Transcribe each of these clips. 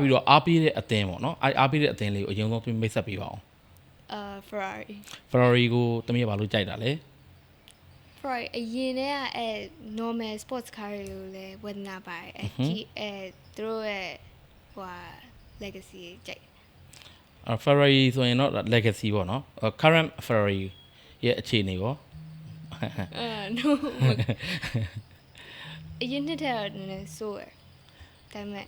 ပြီးတော့အားပေးတဲ့အသင်းပေါ့နော်အဲအားပေးတဲ့အသင်းလေးကိုအရင်ဆုံးသမီးမိတ်ဆက်ပေးပါအောင်အာ Ferrari Ferrari ကိုသမီးကဘာလို့ကြိုက်တာလဲ Ferrari အရင်တည်းကအဲ normal sports car တွေကိုလည်းဝယ်နာပါတယ်အဲဟွန်းကြီးအဲသူတို့ရဲ့ဟိုဟာ legacy ကြိုက်အဲ Ferrari ဆိုရင်တော့ legacy ပေါ့နော်အဲ current Ferrari ရဲ့အခြေအနေရောအာ no အရင်နှစ်ထက်တော့နည်းနည်းစိုးရဒါပေမဲ့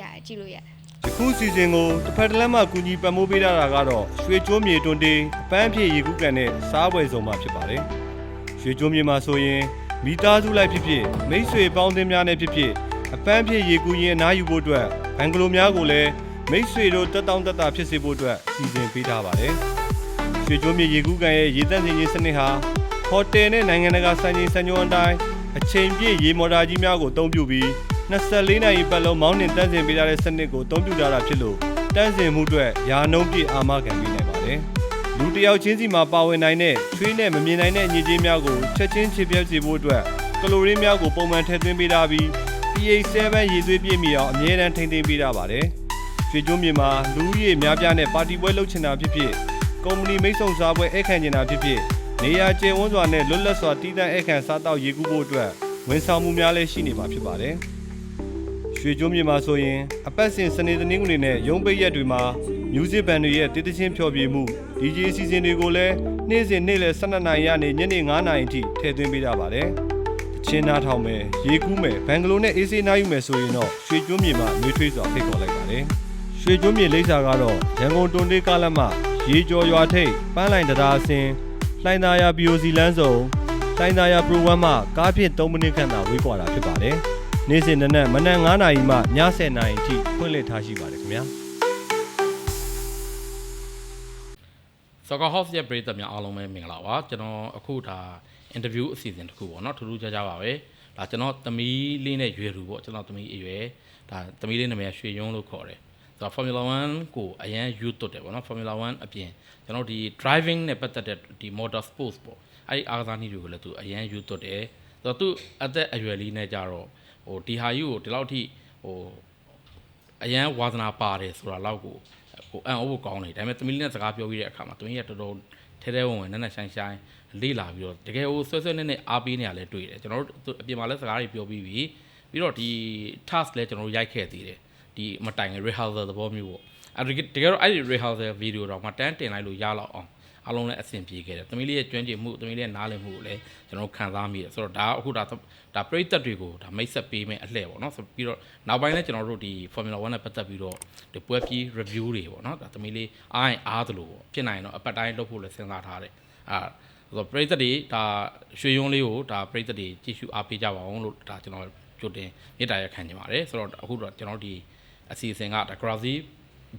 ရကြည့်လို့ရတယ်ယခုစီစဉ်ကိုတစ်ဖက်တစ်လမ်းမှကူညီပံ့ပိုးပေးထားတာကတော့ရွှေကျိုးမြေတွန်တေးအပန်းဖြည့်ရေကူးကန်တဲ့စားပွဲစုံမှဖြစ်ပါတယ်။ရွှေကျိုးမြေမှာဆိုရင်မိသားစုလိုက်ဖြစ်ဖြစ်မိတ်ဆွေပေါင်းသင်းများနဲ့ဖြစ်ဖြစ်အပန်းဖြည့်ရေကူးရင်အနားယူဖို့အတွက်ဘန်ဂလိုများကိုလည်းမိတ်ဆွေတို့တက်တောင့်တက်တာဖြစ်စေဖို့အတွက်စီစဉ်ပေးထားပါတယ်။ရွှေကျိုးမြေရေကူးကန်ရဲ့ရေတန့်စင်ရေးစနစ်ဟာဟိုတယ်နဲ့နိုင်ငံတကာစံချိန်စံညွှန်းအတိုင်းအချိန်ပြည့်ရေမော်တာကြီးများကိုအသုံးပြုပြီး 24နာရီပတ်လုံးမောင်းနှင်တန်းစင်ပေးထားတဲ့စနစ်ကိုအသုံးပြုထားတာဖြစ်လို့တန်းစင်မှုအတွက်ယာနှုံးပြည့်အာမခံပေးနိုင်ပါတယ်။လူတစ်ယောက်ချင်းစီမှာပါဝင်နိုင်တဲ့ချွေးနဲ့မမြင်နိုင်တဲ့အညစ်အကြေးများကိုချက်ချင်းချေပြတ်စေဖို့အတွက်ကလိုရင်းများကိုပုံမှန်ထည့်သွင်းပေးထားပြီး pH 7ရေသွေးပြည့်မီအောင်အမြဲတမ်းထိန်းသိမ်းပေးထားပါတယ်။ရွှေကျိုးမြေမှာလူဦးရေများပြားနဲ့ပါတီပွဲလုပ်ချင်တာဖြစ်ဖြစ်ကုမ္ပဏီမိတ်ဆုံစားပွဲအခန့်ချင်တာဖြစ်ဖြစ်နေရာကျယ်ဝန်းစွာနဲ့လွတ်လပ်စွာတည်တံ့အခန့်စားတောက်ရေကူးဖို့အတွက်ဝန်ဆောင်မှုများလည်းရှိနေပါဖြစ်ပါတယ်။ ရွှေကျိုးမြေမှာဆိုရင်အပတ်စဉ်စနေတနင်္ဂနွေနဲ့ရုံးပိတ်ရက်တွေမှာ music band တွေရဲ့တည်တချင်းဖျော်ဖြေမှု DJ အစီအစဉ်တွေကိုလည်းနေ့စဉ်နေ့လယ်12နာရီကနေညနေ9နာရီအထိထည့်သွင်းပေးကြပါတယ်။တချင်းနားထောင်မယ်၊ရေကူးမယ်၊ဘန်ဂလိုနဲ့အေးဆေးနားယူမယ်ဆိုရင်တော့ရွှေကျိုးမြေမှာနှွေးထွေးစွာဖိတ်ခေါ်လိုက်ပါတယ်။ရွှေကျိုးမြေလိပ်စာကတော့ရန်ကုန်တွန်တေးကားလက်မရေကျော်ရွာထိပ်ပန်းလိုင်တရားအစင်လှိုင်းသာယာ BOC လမ်းစုံလှိုင်းသာယာ Pro 1မှကားဖြင့်3မိနစ်ခန့်သာဝေးကွာတာဖြစ်ပါတယ်။ နေ့စဉ်နက်နက်မနက်9နာရီမှည10နာရီအထိဖွင့်လှစ်ထားရှိပါတယ်ခင်ဗျာ Soccer House ရဲ့ပရိသတ်များအားလုံးပဲမင်္ဂလာပါကျွန်တော်အခုဒါ interview အစီအစဉ်တစ်ခုပေါ့နော်ထူးထူးခြားခြားပါပဲဒါကျွန်တော်သမီးလေးနဲ့ရွယ်သူပေါ့ကျွန်တော်သမီးအရွယ်ဒါသမီးလေးနာမည်ကရွှေယုံလို့ခေါ်တယ်ဆိုတော့ Formula 1ကိုအရန်ယူတွတ်တယ်ပေါ့နော် Formula 1အပြင်ကျွန်တော်ဒီ driving နဲ့ပတ်သက်တဲ့ဒီ motor sports ပေါ့အဲ့ဒီအားကစားနည်းတွေကိုလည်းသူအရန်ယူတွတ်တယ်ဆိုတော့သူအသက်အရွယ်လေးနဲ့ကြတော့ ဟိုဒီဟာယူကိုဒီလောက်ထိဟိုအရန်ဝါသနာပါတယ်ဆိုတာလောက်ကိုဟိုအန်အိုးကိုကောင်းတယ်ဒါပေမဲ့သမီးလေးနဲ့စကားပြောပြီးတဲ့အခါမှာသမီးကတော်တော်ထဲထဲဝင်ဝင်နက်နက်ရှိုင်းရှိုင်းလေးလာပြီးတော့တကယ်ဟိုဆွဲဆွဲနဲ့နဲ့အားပေးနေရလဲတွေ့တယ်ကျွန်တော်တို့အပြင်မှာလည်းစကားတွေပြောပြီးပြီပြီးတော့ဒီ task လည်းကျွန်တော်တို့ရိုက်ခဲ့သေးတယ်ဒီမတိုင် rehearsal သဘောမျိုးပေါ့အဲ့ဒီတကယ်တော့အဲ့ဒီ rehearsal video တော့မတန်းတင်လိုက်လို့ရလောက်အောင် အားလုံးလည်းအဆင်ပြေခဲ့တယ်သမီးလေးရဲ့ကျွမ်းကျင်မှုသမီးလေးရဲ့နားလည်မှုကိုလည်းကျွန်တော်ခံစားမိတယ်ဆိုတော့ဒါအခုဒါဒါပရိသတ်တွေကိုဒါမိတ်ဆက်ပေးမယ်အလှည့်ပေါ့နော်ဆိုပြီးတော့နောက်ပိုင်းလည်းကျွန်တော်တို့ဒီ Formula 1နဲ့ပတ်သက်ပြီးတော့ဒီပွဲပြီး review တွေပေါ့နော်ဒါသမီးလေးအားရင်အားသလိုပေါ့ဖြစ်နိုင်ရင်တော့အပတ်တိုင်းလုပ်ဖို့လည်းစဉ်းစားထားတယ်အာဆိုတော့ပရိသတ်တွေဒါရွှေရုံးလေးကိုဒါပရိသတ်တွေကြည့်ရှုအားပေးကြပါအောင်လို့ဒါကျွန်တော်ကြိုတင်မေတ္တာရက်ခံနေပါတယ်ဆိုတော့အခုတော့ကျွန်တော်ဒီအစီအစဉ်ကဒါ Brazil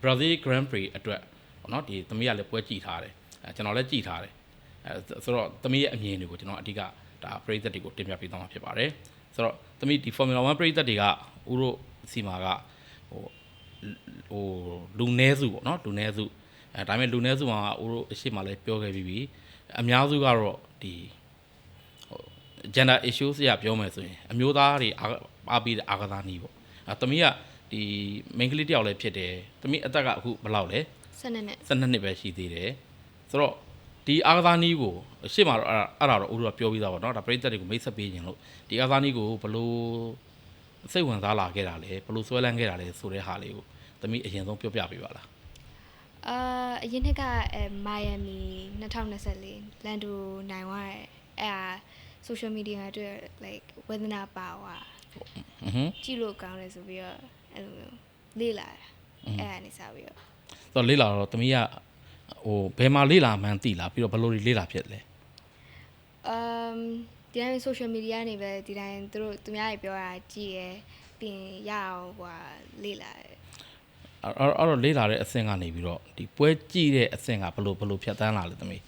Brazil Grand Prix အတွက်ပေါ့နော်ဒီသမီးကလည်းပွဲကြည့်ထားတယ်အဲ ကျွန်တော်လည်းကြည့်ထားတယ်အဲဆိုတော့သမီးရဲ့အမြင်တွေကိုကျွန်တော်အဓိကဒါပရိသတ်တွေကိုတင်ပြပေးသွားမှာဖြစ်ပါတယ်ဆိုတော့သမီးဒီ Formula 1ပရိသတ်တွေကဥတို့စီမာကဟိုဟိုလူနည်းစုပေါ့နော်လူနည်းစုအဲဒါပေမဲ့လူနည်းစုမှာဥတို့အရှိမလည်းပြောခဲ့ပြီးပြီအများစုကတော့ဒီ gender issues ရပြောမယ်ဆိုရင်အမျိုးသားတွေအားအားပေးတဲ့အာကစားနည်းပေါ့အဲသမီးကဒီ main ကလေးတယောက်လည်းဖြစ်တယ်သမီးအသက်ကအခုဘယ်လောက်လဲဆက်နေနဲ့12နှစ်ပဲရှိသေးတယ် ဆိုတော့ဒီအာကစားနည်းကိုအရှိမတော့အဲ့ဒါအဲ့ဒါတော့ဦးတို့ကပြောပြီးသားပေါ့နော်ဒါပရိသတ်တွေကိုမိတ်ဆက်ပေးခြင်းလို့ဒီအာကစားနည်းကိုဘလို့စိတ်ဝင်စားလာခဲ့တာလဲဘလို့ဆွဲလန်းခဲ့တာလဲဆိုတဲ့ဟာလေးကိုသမီးအရင်ဆုံးပြောပြပေးပါလားအာအရင်နှစ်ကအဲမိုင်ယာမီ2024လန်ဒိုနိုင်သွားတယ်အဲ့ဒါ social media မှာတွေ့ရ like ဝေဒနာပါဝါอือဟွန်းကြည့်လို့ကောင်းတယ်ဆိုပြီးတော့အဲ့လိုမျိုးလေးလာတာအဲ့ဒါနေစားပြီးတော့ဆိုတော့လေးလာတော့သမီးက ဟိုဘယ်မှာလေးလာမှန်းသိလားပြီးတော့ဘလို့လေးလာဖြစ်လဲအမ်ဒီတိုင်း social media နေပဲဒီတိုင်းသူတို့သူများတွေပြောတာကြည့်ရယ်ပြီးရင်ရအောင်ဟိုဟာလေးလာတယ်အဲ့အဲ့အဲ့တော့လေးလာတဲ့အဆင့်ကနေပြီးတော့ဒီပွဲကြည့်တဲ့အဆင့်ကဘလို့ဘလို့ဖြတ်တန်းလာလဲသမီး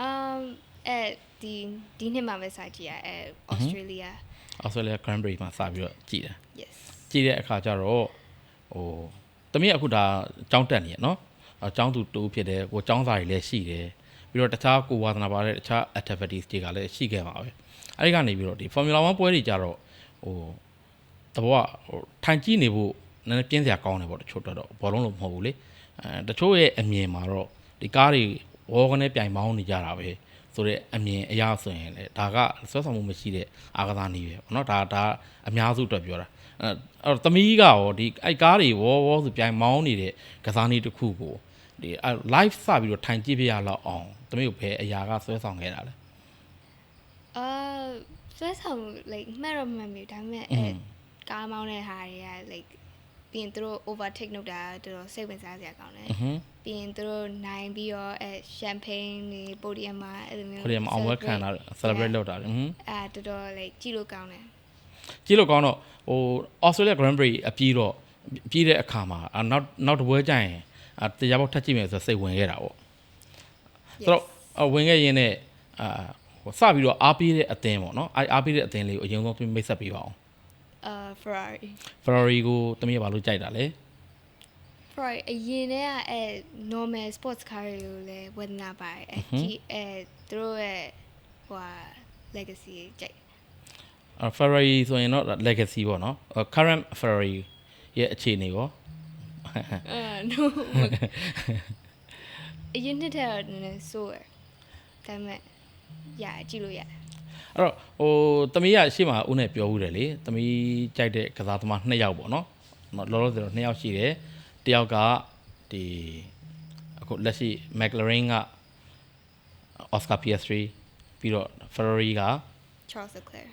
အမ်အဲဒီဒီနှစ်မှပဲစကြည့်ရအဲ Australia အော်စတြေးလျ Grand Prix မှာစပြီးတော့ကြည့်တယ် yes ကြည့်တဲ့အခါကျတော့ဟိုတမီးအခုဒါចောင်းတက်နေရနော် အចောင်းသူတူဖြစ်တယ်ကိုចောင်းစာတွေလည်းရှိတယ်ပြီးတော့တခြားကိုဝါသနာပါတဲ့တခြား activities တွေကလည်းရှိခဲ့ပါပဲအဲဒီကနေပြီးတော့ဒီ Formula 1ပွဲတွေကြတော့ဟိုတဘောကဟိုထိုင်ကြည့်နေဖို့နည်းနည်းပြင်းစရာကောင်းတယ်ပေါ့တချို့တော့ဘောလုံးလို့မဟုတ်ဘူးလေအဲတချို့ရဲ့အမြင်မှာတော့ဒီကားတွေဝေါကနေပြိုင်မောင်းနေကြတာပဲဆိုတော့အမြင်အရဆိုရင်လေဒါကဆွဲဆောင်မှုမရှိတဲ့အာကစားနည်းပဲပေါ့နော်ဒါဒါအများစုအတွက်ပြောတာအဲအဲ့တော့သမီးကရောဒီအဲ့ကားတွေဝေါဝေါဆိုပြိုင်မောင်းနေတဲ့ကစားနည်းတစ်ခုကို ဒီ live စပြီးတော့ထိုင်ကြည့်ပြရလောက်အောင်တမီးကိုဘယ်အရာကဆွဲဆောင်ခဲ့တာလဲအာဆွဲဆောင် like မှတ်တော့မှတ်ပြီဒါပေမဲ့အဲကားမောင်းတဲ့ဟာတွေက like ပြီးရင်သူတို့ overtake လုပ်တာတော်တော်စိတ်ဝင်စားစရာကောင်းတယ်ပြီးရင်သူတို့နိုင်ပြီးတော့အဲ champagne တွေ podium မှာအဲ့လိုမျိုး podium အောင်ဝဲခံတာ celebrate လုပ်တာလေအဲတော်တော် like ကြည့်လို့ကောင်းတယ်ကြည့်လို့ကောင်းတော့ဟို Australia Grand Prix အပြီးတော့ပြီးတဲ့အခါမှာနောက်နောက်တစ်ပွဲကျရင် အာတရားပေါက်ထပ်ကြည့်မယ်ဆိုတော့စိတ်ဝင်ခဲ့တာပေါ့ဆိုတော့အဝင်ခဲ့ရင်းနဲ့အာဟိုစပြီးတော့အားပေးတဲ့အသင်းပေါ့နော်အဲအားပေးတဲ့အသင်းလေးကိုအရင်ဆုံးသူမိတ်ဆက်ပေးပါအောင်အာ Ferrari Ferrari ကိုတမီးကဘာလို့ကြိုက်တာလဲ Ferrari အရင်တည်းကအဲ normal sports car တွေကိုလည်းဝယ်နာပါတယ်အဲဟွန်းကြီးအဲသူတို့ရဲ့ဟိုဟာ legacy ကြိုက်အာ Ferrari ဆိုရင်တော့ legacy ပေါ့နော်အာ current Ferrari ရဲ့အခြေအနေပေါ့ အာ no အရင်နှစ်ထက်တော့နည်းနည်းဆိုးရဒါပေမဲ့ရကြည့်လို့ရတယ်အဲ့တော့ဟိုတမီးကရှေ့မှာဦးနဲ့ပြောဦးတယ်လေတမီးကြိုက်တဲ့ကစားသမား2ယောက်ပေါ့နော်နော်လောလောဆယ်တော့2ယောက်ရှိတယ်တယောက်ကဒီအခုလက်ရှိ McLaren က Oscar PS3 ပြီးတော့ Ferrari က Charles Leclerc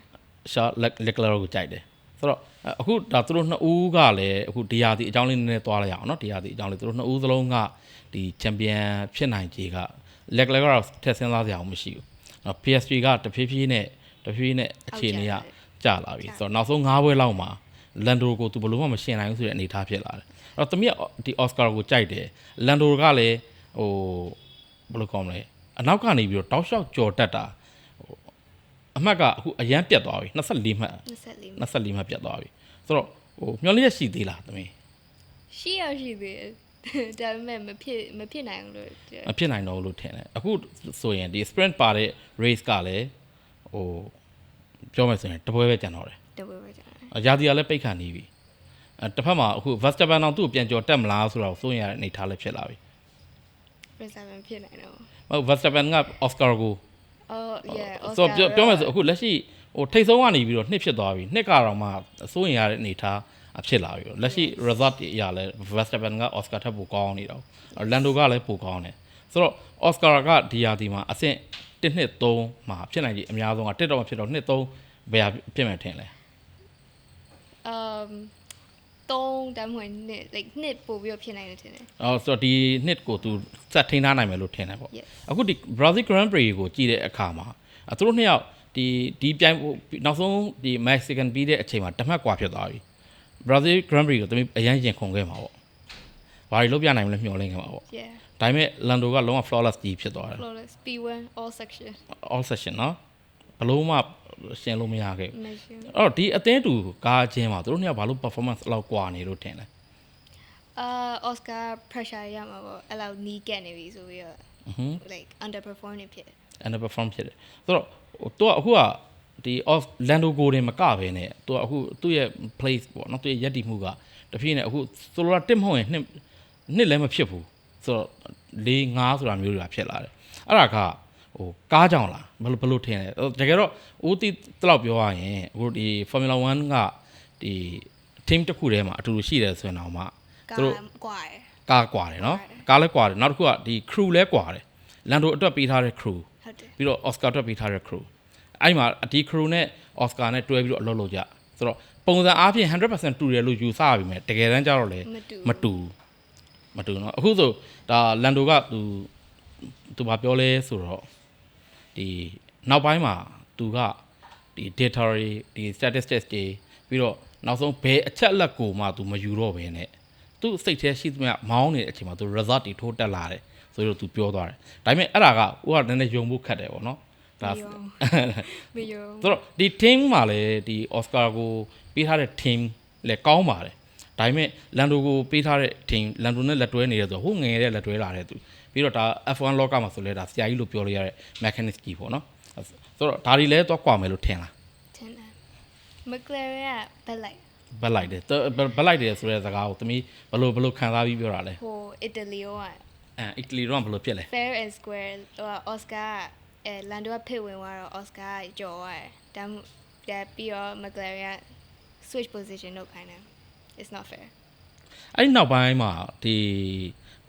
Charles Leclerc ကိုကြိုက်တယ် ဆိုတော့အဲ့အခုဒါသူတို့နှစ်ဦးကလည်းအခုဒီယာဒီအကြောင်းလေးနည်းနည်းသွားလိုက်အောင်နော်ဒီယာဒီအကြောင်းလေးသူတို့နှစ်ဦးစလုံးကဒီချန်ပီယံဖြစ်နိုင်ခြေက Leclerc ကတော့ထက်ဆင်းသားစရာမရှိဘူးနော် PS3 ကတဖြည်းဖြည်းနဲ့တဖြည်းဖြည်းနဲ့အခြေအနေကကျလာပြီဆိုတော့နောက်ဆုံး၅ဘွဲလောက်မှာလန်ဒိုကိုသူဘယ်လို့မှမရှင်နိုင်ဘူးဆိုတဲ့အနေအထားဖြစ်လာတယ်အဲ့တော့တမီးကဒီအော်စကာကိုကြိုက်တယ်လန်ဒိုကလည်းဟိုဘယ်လိုကောင်းမလဲအနောက်ကနေပြီးတော့တောက်လျှောက်ကြော်တက်တာဟို အမှတ်ကအခုအရန်ပြတ်သွားပြီ24မှတ်24 24မှတ်ပြတ်သွားပြီဆိုတော့ဟိုမျော်လင့်ရက်ရှိသေးလားသမီးရှိရရှိသေးတယ်ဒါပေမဲ့မဖြစ်မဖြစ်နိုင်ဘူးလို့ပြောမဖြစ်နိုင်တော့ဘူးလို့ထင်တယ်အခုဆိုရင်ဒီ sprint ပါတဲ့ race ကလည်းဟိုပြောမယ်ဆိုရင်တပွဲပဲကျန်တော့တယ်တဝဲပဲကြာတယ်အရာဒီကလည်းပိတ်ခံနေပြီအဲတစ်ဖက်မှာအခု Verstappen အောင်သူ့ကိုပြန်ကြော်တက်မလားဆိုတော့စိုးရင်ရတဲ့အနေထားလည်းဖြစ်လာပြီ Verstappen ဖြစ်နိုင်တော့ဟုတ် Verstappen က Oscar ကို Oh yeah ဆိုတော့ပြောပြောမယ်ဆိုအခုလက်ရှိဟိုထိတ်ဆုံးကနေပြီးတော့နှစ်ဖြစ်သွားပြီနှစ်ကတော့မှစိုးရင်ရတဲ့အနေထားအဖြစ်လာပြီတော့လက်ရှိ result တွေအရာလဲ Verstappen က Oscar ထက်ပိုကောင်းနေတော့ Lando ကလည်းပိုကောင်းတယ်ဆိုတော့ Oscar ကဒီယာဒီမှာအဆင့်1နှစ်3မှာဖြစ်နိုင်ကြီးအများဆုံးကတက်တော့မဖြစ်တော့2 3ဘယ်ဟာဖြစ်မယ်ထင်လဲ um 3ဒါမှမဟုတ်2 like 2ပို့ပြီးတော့ဖြစ်နိုင်တယ်ထင်တယ်။အော်ဆိုတော့ဒီနှစ်ကိုသူစက်ထိန်းထားနိုင်မယ်လို့ထင်တယ်ပေါ့။အခုဒီ Brazil Grand Prix ကိုကြည့်တဲ့အခါမှာသူတို့နှစ်ယောက်ဒီဒီပြိုင်နောက်ဆုံးဒီ Mexican ပြီးတဲ့အချိန်မှာတမတ်ကွာဖြစ်သွားပြီ။ Brazil Grand Prix ကိုသူအရင်ရင်ခုန်ခဲ့မှာပေါ့။ဘာတွေလုပ်ပြနိုင်မလဲမျှော်လင့်ခဲ့မှာပေါ့။ဒါပေမဲ့ Lando ကလုံးဝ flawless ကြီးဖြစ်သွားတယ်။ flawless P1 all section all section နော်။ဘလုံးမ ရှင်းလို့မရခဲ့ဘူးအဲ့တော့ဒီအသင်းတူကားချင်းမှာသူတို့နှစ်ယောက်ဘာလို့ performance လောက်ကွာနေလို့ထင်လဲအာအော်စကာ pressure ရမှာပေါ့အဲ့လောက်နီးကပ်နေပြီဆိုပြီးတော့ like underperform နေဖြစ် underperform ဖြစ်တယ်ဆိုတော့သူကအခုကဒီ off lando go တွေမကဘဲနဲ့သူကအခုသူ့ရဲ့ place ပေါ့နော်သူ့ရဲ့ရက်တည်မှုကတဖြည်းနဲ့အခုဆိုလိုတာတစ်မဟုတ်ရင်နှစ်နှစ်လည်းမဖြစ်ဘူးဆိုတော့၄၅ဆိုတာမျိုးတွေဖြစ်လာတယ်အဲ့ဒါက ဟိုကားကြောင်လားဘယ်လိုဘယ်လိုထင်လဲတကယ်တော့ဦးတီတလောက်ပြောရရင်အခုဒီ Formula 1ကဒီ team တစ်ခုထဲမှာအတူတူရှိတယ်ဆိုရင်တော့မှ ကာ သူတို့ ကွာတယ် ကားကွာတယ်နော် ကွာတယ် ကားလည်းကွာတယ်နောက်တစ်ခုကဒီ crew လည်းကွာတယ်လန်ဒိုအတွက်ပေးထားတဲ့ crew ဟုတ်တယ် ပြီးတော့ Oscar အတွက်ပေးထားတဲ့ crew အဲ့ဒီမှာဒီ crew နဲ့ Oscar နဲ့တွဲပြီးတော့အလုပ်လုပ်ကြဆိုတော့ပုံစံအားဖြင့်100%တူတယ်လို့ယူဆရပြီမဲ့တကယ်တမ်းကျတော့လေ မတူ မတူမတူเนาะအခုဆိုဒါလန်ဒိုကသူသူဘာပြောလဲဆိုတော့ ဒီနောက်ပိုင်းမှာသူကဒီ data တွေဒီ statistics တွေပြီးတော့နောက်ဆုံးဘယ်အချက်အလက်ကိုမှသူမယူတော့ဘဲနဲ့သူစိတ်ထဲရှိသမျှမောင်းနေတဲ့အချိန်မှာသူ result တွေထိုးတက်လာတယ်ဆိုတော့သူပြောသွားတယ်ဒါပေမဲ့အဲ့ဒါကဦးကနည်းနည်းယုံဖို့ခက်တယ်ပေါ့နော်ဒါမယုံမယုံဆိုတော့ဒီ team မှာလည်းဒီ Oscar ကိုပေးထားတဲ့ team လည်းကောင်းပါတယ်ဒါပေမဲ့ Lando ကိုပေးထားတဲ့ team Lando နဲ့လက်တွဲနေရဆိုဟိုငယ်တဲ့လက်တွဲလာတဲ့သူ ပြီးတော့ဒါ F1 လောကမှာဆိုလဲဒါဆရာကြီးလို့ပြောလို့ရတဲ့ mechanic ကြီးပေါ့နော်ဆိုတော့ဒါတွေလည်းတော့ကွာမယ်လို့ထင်လားထင်တယ် McLaren ကဘက်လိုက်ဘက်လိုက်တယ်တဘက်လိုက်တယ်ဆိုတဲ့စကားကိုသမီးဘယ်လိုဘယ်လိုခံစားပြီးပြောတာလဲဟိုအီတလီရောကအဲအီတလီတော့ဘယ်လိုဖြစ်လဲ fair and square ဟိုအော်စကာအဲလန်ဒိုကဖိတ်ဝင်သွားတော့အော်စကာကြော်သွားတယ်ဒါမှပြပြီးတော့ McLaren က switch position လုပ်ခိုင်းတယ် it's not fair အဲ့ဒီနောက်ပိုင်းမှာဒီ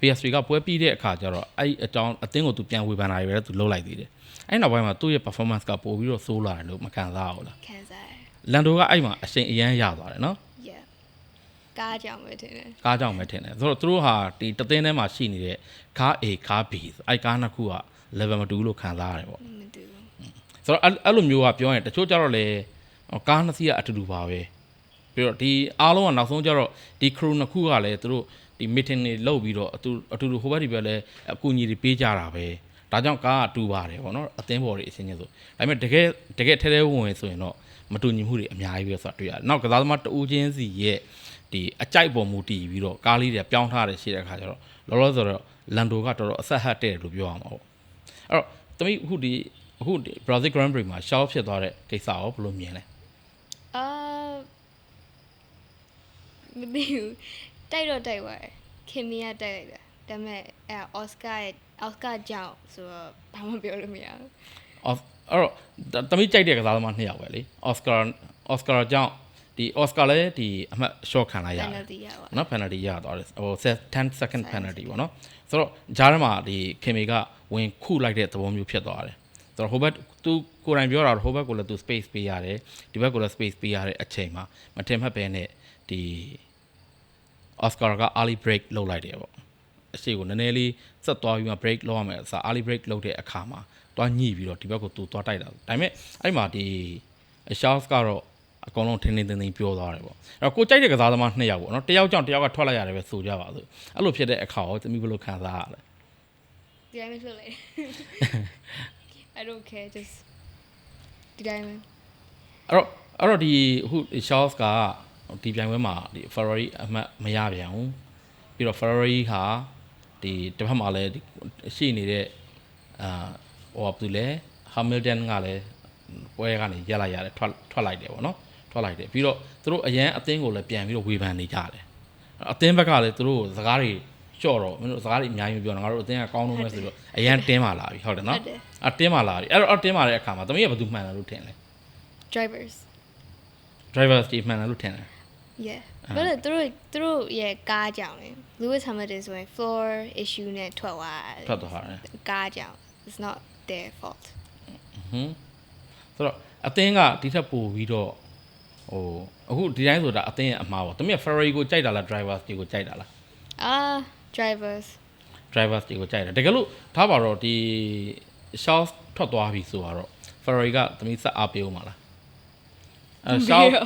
PS3 ကပွဲပြီးတဲ့အခါကျတော့အဲ့ဒီအကြောင်းအသင်းကိုသူပြန်ဝေဖန်တာတွေပဲသူလုပ်လိုက်သေးတယ်အဲ့ဒီနောက်ပိုင်းမှာသူ့ရဲ့ performance ကပိုပြီးတော့ဆိုးလာတယ်လို့မခံစားရဘူးလားခံစားရတယ်လန်ဒိုကအဲ့မှာအချိန်အရန်ရသွားတယ်နော် yeah ကားကြောင်ပဲတင်တယ်ကားကြောင့်ပဲထင်တယ်ဆိုတော့သူတို့ဟာဒီတသင်းထဲမှာရှိနေတဲ့ကား A ကား B ဆိုအဲ့ကားနှစ်ခုက level မတူဘူးလို့ခံစားရတယ်ပေါ့မတူဘူးဆိုတော့အဲ့အဲ့လိုမျိုးကပြောရင်တချို့ကြတော့လေကားနှစ်စီးကအတူတူပါပဲပြီးတော့ဒီအားလုံးကနောက်ဆုံးကြတော့ဒီ crew နှစ်ခုကလည်းသူတို့ ဒီ meeting တွေလုပ်ပြီးတော့အတူအတူတူဟိုဘက်ဒီဘက်လည်းအကူအညီတွေပေးကြတာပဲဒါကြောင့်ကားကတူပါတယ်ပေါ့နော်အသင်းပေါ်တွေအချင်းချင်းဆိုဒါပေမဲ့တကယ်တကယ်ထဲထဲဝင်ဝင်ဆိုရင်တော့မတူညီမှုတွေအများကြီးပဲဆိုတာတွေ့ရတယ်နောက်ကစားသမားတဦးချင်းစီရဲ့ဒီအကြိုက်ပေါ်မူတည်ပြီးတော့ကားလေးတွေပြောင်းထားတယ်ရှိတဲ့အခါကျတော့လောလောဆယ်တော့လန်ဒိုကတော်တော်အဆက်ဟတ်တဲ့လို့ပြောရမှာပေါ့အဲ့တော့တမိအခုဒီအခုဒီ Brazil Grand Prix မှာ short ဖြစ်သွားတဲ့ကိစ္စရောဘယ်လိုမြင်လဲအာမသိဘူး တိုက်တော့တိုက်သွားတယ်ခင်မီးကတိုက်လိုက်တာဒါပေမဲ့အဲအော်စကာရဲ့အော်စကာကြောင့်ဆိုတော့ဘာမှပြောလို့မရဘူးအော်အဲ့တော့တမိကြိုက်တဲ့ကစားသမားနှစ်ယောက်ပဲလေအော်စကာအော်စကာကြောင့်ဒီအော်စကာလည်းဒီအမှတ် short ခံလိုက်ရတယ် penalty ရပါနော် penalty ရသွားတယ်ဟို10 second penalty ပေါ့နော်ဆိုတော့ဂျားထဲမှာဒီခင်မီကဝင်ခုလိုက်တဲ့သဘောမျိုးဖြစ်သွားတယ်ဆိုတော့ဟိုဘက်သူကိုယ်တိုင်ပြောတာတော့ဟိုဘက်ကိုလည်းသူ space ပေးရတယ်ဒီဘက်ကိုလည်း space ပေးရတဲ့အချိန်မှာမထင်မှတ်ပဲနဲ့ဒီ Oscar က early break လုပ်လိုက်တယ်ပေါ့အရှိကိုနည်းနည်းလေးဆက်သွားပြီးမှ break လုပ်ရမယ်အစား early break လုပ်တဲ့အခါမှာတွားညှိပြီးတော့ဒီဘက်ကိုသူတွားတိုက်တာဒါပေမဲ့အဲ့မှာဒီ Charles ကတော့အကောင်လုံးထင်းထင်းထင်းထင်းပြောသွားတယ်ပေါ့အဲ့တော့ကိုကြိုက်တဲ့ကစားသမားနှစ်ယောက်ပေါ့နော်တယောက်ကြောင့်တယောက်ကထွက်လိုက်ရတယ်ပဲဆိုကြပါစို့အဲ့လိုဖြစ်တဲ့အခါကိုသမီးဘယ်လိုခံစားရလဲဒီတိုင်းပဲဖြစ်လိုက် I don't care just ဒီတိုင်းပဲအဲ့တော့အဲ့တော့ဒီအခု Charles က ဒီပြိုင်ပွဲမှာဒီ Ferrari အမှတ်မရပြန်ဘူးပြီးတော့ Ferrari ဟာဒီတစ်ဖက်မှာလည်းဒီရှိနေတဲ့အာဟိုဘာဖြစ်လဲ Hamilton ကလည်းပွဲကနေရက်လိုက်ရတယ်ထွက်ထွက်လိုက်တယ်ပေါ့နော်ထွက်လိုက်တယ်ပြီးတော့သူတို့အရန်အသင်းကိုလည်းပြန်ပြီးတော့ဝေဖန်နေကြတယ်အသင်းဘက်ကလည်းသူတို့စကားတွေလျှော့တော့မင်းတို့စကားတွေအများကြီးမပြောနဲ့ငါတို့အသင်းကကောင်းတော့မယ်ဆိုတော့အရန်တင်းမာလာပြီဟုတ်တယ်နော်ဟုတ်တယ်အတင်းမာလာပြီအဲ့တော့အတင်းမာတဲ့အခါမှာသမီးကဘာသူမှန်တယ်လို့ထင်လဲ drivers driver စတီမှန်တယ်လို့ထင်တယ် yeah ဘာလို့သူတို့သူတို့ရဲ့ကားကြောင့်လေ Lewis Hamilton ဆိုရင် floor issue နဲ့ထွက်သွားတယ်ထွက်သွားတယ်ကားကြောင့် it's not their fault ဟွန်းဆိုတော့အသင်းကဒီထက်ပိုပြီးတော့ဟိုအခုဒီတိုင်းဆိုတာအသင်းရဲ့အမှားပေါ့တမီးက Ferrari ကိုကြိုက်တာလား drivers တွေကိုကြိုက်တာလား ah drivers drivers တွေကိုကြိုက်တာတကယ်လို့ထားပါတော့ဒီ Charles ထွက်သွားပြီဆိုတော့ Ferrari ကတမီးဆက်အားပေးဦးမှာလား အဲ Charles ဒါ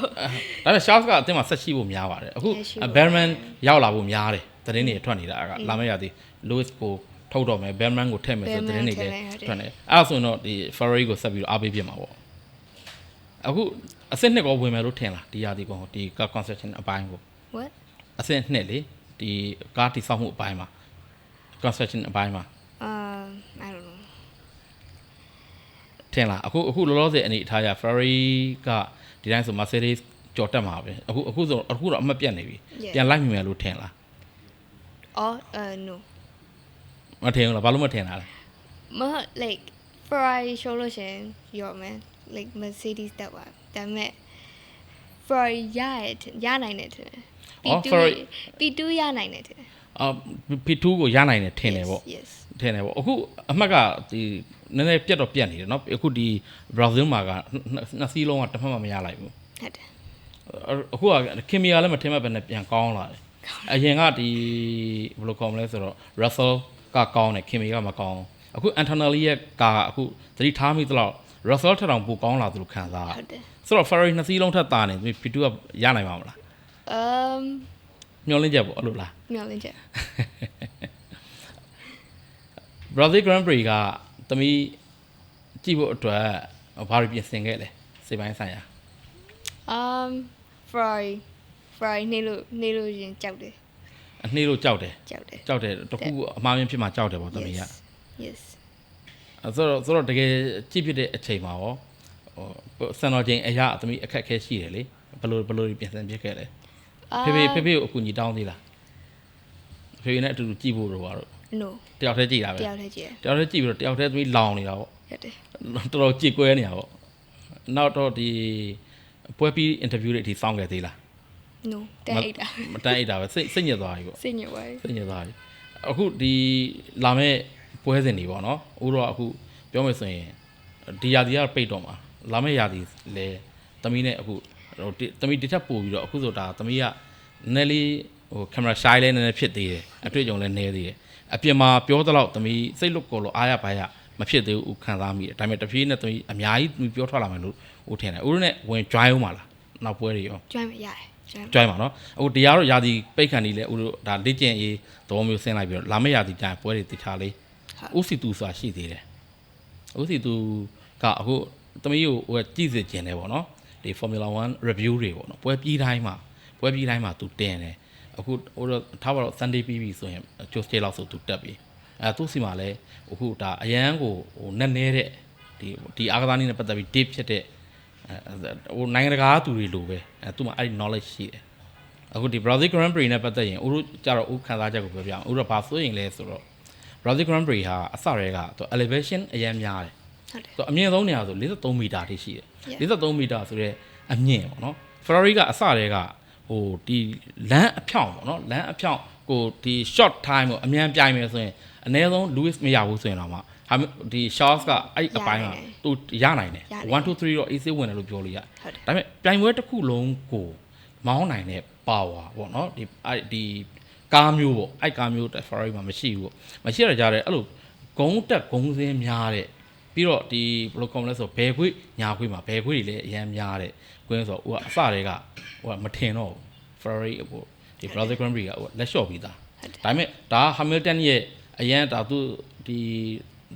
ပေမဲ့ Charles ကအသင်းမှာဆက်ရှိဖို့များပါတယ်အခုရှိဖို့ Berman ရောက်လာဖို့များတယ်သတင်းတွေထွက်နေတာကလာမယ့်ရသည် Lewis ကိုထုတ်တော့မယ် Berman ကိုထည့်မယ်ဆိုသတင်းတွေလည်း Berman ထည့်မယ်ဟုတ်တယ်ထွက်နေအဲ့ဒါဆိုရင်တော့ဒီ Ferrari ကိုဆက်ပြီးတော့အားပေးပြမှာပေါ့အခုအဆင့်နှစ်ကောဝင်မယ်လို့ထင်လားဒီရာဒီကောင်ဒီ car construction အပိုင်းကို what အဆင့်နှစ်လေဒီကားတိစောက်မှုအပိုင်းမှာ construction အပိုင်းမှာ um i don't know ထင်လားအခုအခုလောလောဆယ်အနေအထားရ Ferrari က ဒီတိုင်းဆို Mercedes ကြော်တက်မှာပဲအခုအခုဆိုအခုတော့အမှတ်ပြတ်နေပြီ Yeah. ပြန်လိုက်မိမယ်လို့ထင်လား or uh no မထင်ဘူးလားဘာလို့မထင်တာလဲမဟုတ် like Ferrari ရှိုးလို့ရှရင်ရောမယ် like Mercedes တက်သွားဒါပေမဲ့ Ferrari ရရရနိုင်တယ်ထင်တယ်အော် P2 Ferrari- P2 ရနိုင်တယ်ထင်တယ်အာ P2 ကိုရနိုင်တယ်ထင်တယ်ပေါ့ yes ထင်တယ်ပေါ့အခုအမှတ်ကဒီ နည်းနည်းပြတ်တော့ပြတ်နေတယ်เนาะအခုဒီ Brazil မှာကနှစ်နှစ်စီးလုံးကတစ်ဖက်မှမရလိုက်ဘူး ဟုတ်တယ် အခုကခင်မီယာလည်းမထင်မှတ်ပဲနဲ့ပြန်ကောင်းလာတယ်အရင်ကဒီဘယ်လိုကောင်းမလဲဆိုတော့ Russell ကကောင်းတယ်ခင်မီကမကောင်းအခု Antonelli ရဲ့ကားကအခုသတိထားမိသလောက် Russell ထက်တောင်ပိုကောင်းလာသလိုခံစားရ ဟုတ်တယ် ဆိုတော့ Ferrari နှစ်စီးလုံးထက်တာနေပြီ P2 ကရနိုင်မှာမလား um မျောလင်းချက်ပေါ့အဲ့လိုလား မျောလင်းချက် Brazil Grand Prix က သမီးကြည့်ဖို့အတွက်ဘာတွေပြင်ဆင်ခဲ့လဲစေပိုင်းဆိုင်ရာ um Ferrari Ferrari နေလို့နေလို့ရင်ကြောက်တယ်အနှေးလို့ကြောက်တယ်ကြောက်တယ်ကြောက်တယ်တခုအမှားမြင်ဖြစ်မှာကြောက်တယ်ပေါ့သမီးက yes yes အဲ့ဆိုတော့ဆိုတော့တကယ်ကြည့်ဖြစ်တဲ့အချိန်မှာရောဟိုစံတော်ချိန်အရာသမီးအခက်အခဲရှိတယ်လေဟဘယ်လိုဘယ်လိုပြင်ဆင်ဖြစ်ခဲ့လဲအာဖေဖေဖေဖေကိုအကူအညီတောင်းသေးလားဖေဖေနဲ့အတူတူကြည့်ဖို့တော့ပါတော့ no တယောက်တည်းကြည့်တာပဲတယောက်တည်းကြည့်တယောက်တည်းကြည့်ပြီးတော့တယောက်တည်းသမီးလောင်နေတာပေါ့ရရတယ်တော်တော်ကြည်ကွဲနေတာပေါ့နောက်တော့ဒီပွဲပြီးအင်တာဗျူးတွေအထိစောင့်ခဲ့သေးလား no တဲ့အိတ်တာမတန်းအိတ်တာပဲစိတ်စိတ်ညစ်သွားပြီပေါ့စိတ်ညစ်သွားပြီစိတ်ညစ်သွားပြီအခုဒီလာမဲ့ပွဲစဉ်တွေပေါ့နော်ဦးတော့အခုပြောမယ်ဆိုရင်ဒီရာသီကပိတ်တော့မှာလာမဲ့ရာသီလဲသမီးနဲ့အခုဟိုဒီသမီးတစ်ချက်ပို့ပြီးတော့အခုဆိုတာသမီးကနည်းနည်းလေးဟိုကင်မရာရှိုင်းလဲနည်းနည်းဖြစ်သေးတယ်အတွေ့အကြုံလည်းနည်းသေးတယ် အပြင်မှာပြောသလောက်သမီးစိတ်လွတ်ကော်လို့အားရပါရမဖြစ်သေးဘူးခံစားမိတယ်ဒါပေမဲ့တပြေးနဲ့သမီးအများကြီးသမီးပြောထွက်လာမယ်လို့ဦးထင်တယ်ဦးတို့နဲ့ဝင် join အောင်ပါလားနောက်ပွဲတွေရောကျွမ်းမရတယ်ကျွမ်းကြွိုင်းပါနော်အခုတရားတော့ယာဒီပိတ်ခံနေလဲဦးတို့ဒါလေ့ကျင့်ရေးသဘောမျိုးဆင်းလိုက်ပြီးတော့လာမယ့်ယာဒီကျရင်ပွဲတွေတခြားလေးဦးစီတူဆိုတာရှိသေးတယ်ဦးစီတူကအခုသမီးကိုဟိုကြည့်စစ်ခြင်းတယ်ပေါ့နော်ဒီ Formula 1 review တွေပေါ့နော်ပွဲပြီးတိုင်းမှာပွဲပြီးတိုင်းမှာသူတင်တယ် အခုဟိုတော့ထားပါတော့ Sunday ပြီးပြီဆိုရင် Tuesday လောက်ဆိုသူတက်ပြီအဲသူစီမှာလဲအခုဒါအရန်ကိုဟိုနက်နဲတဲ့ဒီဒီအာကစားနည်းနဲ့ပတ်သက်ပြီး deep ဖြစ်တဲ့အဲဟိုနိုင်ငံတကာသူတွေလိုပဲအဲသူ့မှာအဲ့ဒီ knowledge ရှိတယ်အခုဒီ Brazil Grand Prix နဲ့ပတ်သက်ရင်ဦးတို့ကြတော့ဦးခံစားချက်ကိုပြောပြအောင်ဦးတို့ဘာဆိုရင်လဲဆိုတော့ Brazil Grand Prix ဟာအစရဲကသူ elevation အရင်များတယ်ဟုတ်တယ်သူအမြင့်ဆုံးနေရာဆို43မီတာထိရှိတယ် Yeah. 43မီတာဆိုတော့အမြင့်ပေါ့နော် Ferrari ကအစရဲက ဟိုဒီလမ်းအဖြောင့်ပေါ့နော်လမ်းအဖြောင့်ကိုဒီ short time ကိုအမြန်ပြိုင်မယ်ဆိုရင်အနည်းဆုံး Lewis မရဘူးဆိုရင်တော့မှဟာဒီ Charles ကအဲ့အပိုင်းမှာသူရနိုင်တယ်1 2 3တော့ AC ဝင်တယ်လို့ပြောလို့ရတယ်ဟုတ်တယ်ဒါပေမဲ့ပြိုင်ပွဲတစ်ခုလုံးကိုမောင်းနိုင်တဲ့ power ပေါ့နော်ဒီအဲ့ဒီကားမျိုးပေါ့အဲ့ကားမျိုး Ferrari မှာမရှိဘူးပေါ့မရှိရကြတဲ့အဲ့လိုဂုံးတက်ဂုံးစင်းများတဲ့ ပြီးတော့ဒီဘယ်လိုကောမလဲဆိုဘယ်ခွေးညာခွေးမှာဘယ်ခွေးတွေလည်းအရန်များတဲ့ကွင်းဆိုတော့ဟိုကအစတွေကဟိုကမထင်တော့ဘူး Ferrari ဟိုဒီ Brazil Grand Prix ကဟိုလက်လျှော့ပြီးသားဟုတ်တယ်ဒါပေမဲ့ဒါက Hamilton ရဲ့အရန်ဒါသူဒီ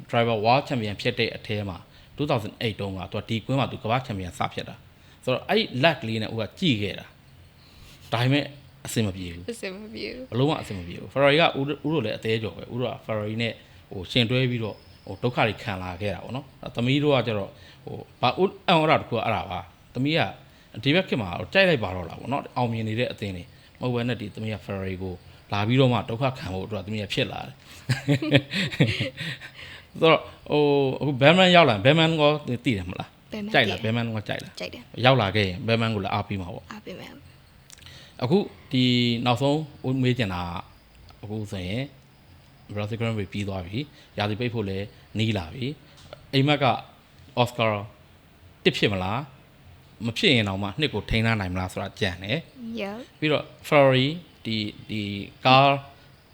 driver world champion ဖြစ်တဲ့အထဲမှာ2008တုန်းကသူကဒီကွင်းမှာသူကမ္ဘာ champion စဖြစ်တာဆိုတော့အဲ့ဒီ lag လေးနဲ့ဟိုကကြည်ခဲ့တာဒါပေမဲ့အဆင်မပြေဘူးအစမပြေဘူးဘလုံးဝအဆင်မပြေဘူး Ferrari ကဦးတို့ဦးတို့လည်းအသေးကြော်ပဲဦးတို့က Ferrari နဲ့ဟိုရှင်တွဲပြီးတော့ ဟိုဒုက္ခတွေခံလာခဲ့တာပေါ့နော်အဲ့သမီးတို့ကကျတော့ဟိုဘာဦးအံ့ဩတာတခုကအဲ့ဒါပါသမီးကဒီဘက်ခေတ်မှာကြိုက်လိုက်ပါတော့လားပေါ့နော်အောင်မြင်နေတဲ့အသင်းတွေမဟုတ်ဘဲနဲ့ဒီသမီးက Ferrari ကိုလာပြီးတော့မှဒုက္ခခံဖို့အတွက်သမီးကဖြစ်လာတယ်ဆိုတော့ဟိုအခုဘယ်မန်ရောက်လာဘယ်မန်ကိုသိတယ်မလားဘယ်မှကြိုက်လားဘယ်မန်ကိုကြိုက်လားကြိုက်တယ်ရောက်လာခဲ့ရင်ဘယ်မန်ကိုလည်းအားပေးမှာပေါ့အားပေးမယ်အခုဒီနောက်ဆုံးဦးမေးချင်တာကအခုဆိုရင် Brazil Grand Prix ပြီးသွားပြီရာသီပိတ်ဖို့လည်း နီးလာပြီအိမ်မက်က Oscar တစ်ဖြစ်မလားမဖြစ်ရင်တော့မှနှစ်ကိုထိန်းထားနိုင်မလားဆိုတာကြံတယ် yeah ပြီးတော့ Ferrari ဒီဒီကား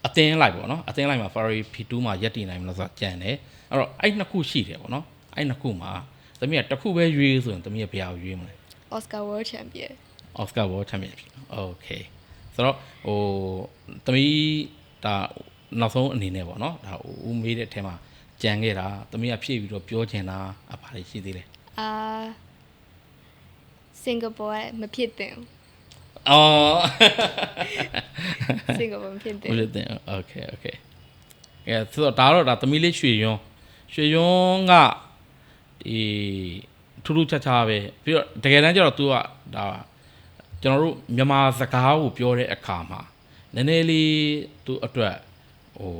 အသင်းလိုက်ပေါ့နော်အသင်းလိုက်မှာ Ferrari P2 မှာရက်တည်နိုင်မလားဆိုတာကြံတယ်အဲ့တော့အဲ့နှစ်ခုရှိတယ်ပေါ့နော်အဲ့နှစ်ခုမှာသမီးကတစ်ခုပဲရွေးဆိုရင်သမီးကဘယ်အောင်ရွေးမလဲ Oscar World Champion Oscar World Championship Okay ဆိုတော့ဟိုသမီးဒါနောက်ဆုံးအနေနဲ့ပေါ့နော်ဒါဦးမေးတဲ့အထက်မှာ ကြံခဲ့တာသမီးကဖြည့်ပြီးတော့ပြောချင်တာအပါလေးရှိသေးတယ်အာ Singapore မဖြစ်သင့်ဘူးအော် Singapore မဖြစ်သင့်ဟုတ်ဘူးတယ် Okay Okay အဲဆိုတော့ဒါတော့ဒါသမီးလေးရွှေရွန်းရွှေရွန်းကဒီထူးထူးခြားခြားပဲပြီးတော့တကယ်တမ်းကျတော့ तू ကဒါကျွန်တော်တို့မြန်မာစကားကိုပြောတဲ့အခါမှာနည်းနည်းလေး तू အတွက်ဟို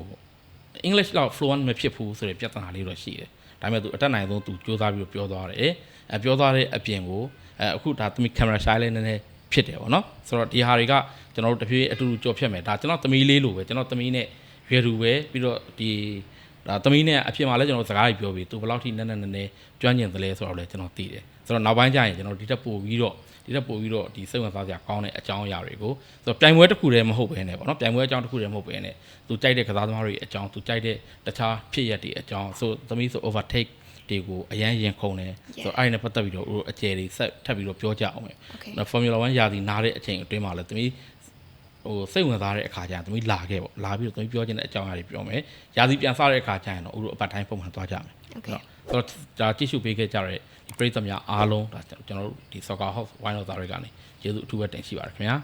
English လောက် fluent မဖြစ်ဘူးဆိုတဲ့ပြဿနာလေးတော့ရှိတယ်ဒါပေမဲ့ तू အတက်နိုင်ဆုံး तू စူးစမ်းပြီးတော့ပြောသွားတယ်အဲပြောသွားတဲ့အပြင်ကိုအဲအခုဒါသမီး camera shy လေးနည်းနည်းဖြစ်တယ်ပေါ့နော်ဆိုတော့ဒီဟာတွေကကျွန်တော်တို့တဖြည်းအတူတူကြော်ဖြတ်မယ်ဒါကျွန်တော်သမီးလေးလိုပဲကျွန်တော်သမီးနဲ့ရွယ်တူပဲပြီးတော့ဒီဒါသမီးနဲ့အဖြစ်မှာလည်းကျွန်တော်စကားကြီးပြောပြီး तू ဘယ်လောက်ထိနည်းနည်းနည်းနည်းကျွမ်းကျင်သလဲဆိုတော့လည်းကျွန်တော်သိတယ်ဆိုတော့နောက်ပိုင်းကျရင်ကျွန်တော်ဒီတက်ပို့ပြီးတော့ ဒီတက်ပို့ပြီးတော့ဒီစိတ်ဝင်စားစရာကောင်းတဲ့အကြောင်းအရာတွေကိုဆိုတော့ပြိုင်ပွဲတစ်ခုတည်းမဟုတ်ဘဲနဲ့ပေါ့နော်ပြိုင်ပွဲအကြောင်းတစ်ခုတည်းမဟုတ်ဘဲနဲ့သူကြိုက်တဲ့ကစားသမားတွေအကြောင်းသူကြိုက်တဲ့တခြားဖြစ်ရက်တွေအကြောင်းဆိုသမီးဆို overtake တွေကိုအရန်ရင်ခုန်တယ်ဆိုတော့အဲ့ဒီနဲ့ပတ်သက်ပြီးတော့ဦးတို့အကျယ်တွေဆက်ထပ်ပြီးတော့ပြောကြအောင်မယ် Okay နော် Formula 1ရာသီနားတဲ့အချိန်အတွင်းမှာလည်းသမီးဟိုစိတ်ဝင်စားတဲ့အခါကျရင်သမီးလာခဲ့ပေါ့လာပြီးတော့သမီးပြောချင်တဲ့အကြောင်းအရာတွေပြောမယ်ရာသီပြန်စတဲ့အခါကျရင်တော့ဦးတို့အပတ်တိုင်းပုံမှန်သွားကြမယ် Okay ဆိုတော့ဒါကြည့်ရှုပေးခဲ့ကြတဲ့ဒီပရိသတ်များအားလုံးဒါကျွန်တော်တို့ဒီ Soccer House ဝိုင်းတော်သားတွေကနေကျေးဇူးအထူးပဲတင်ရှိပါတယ်ခင်ဗျာ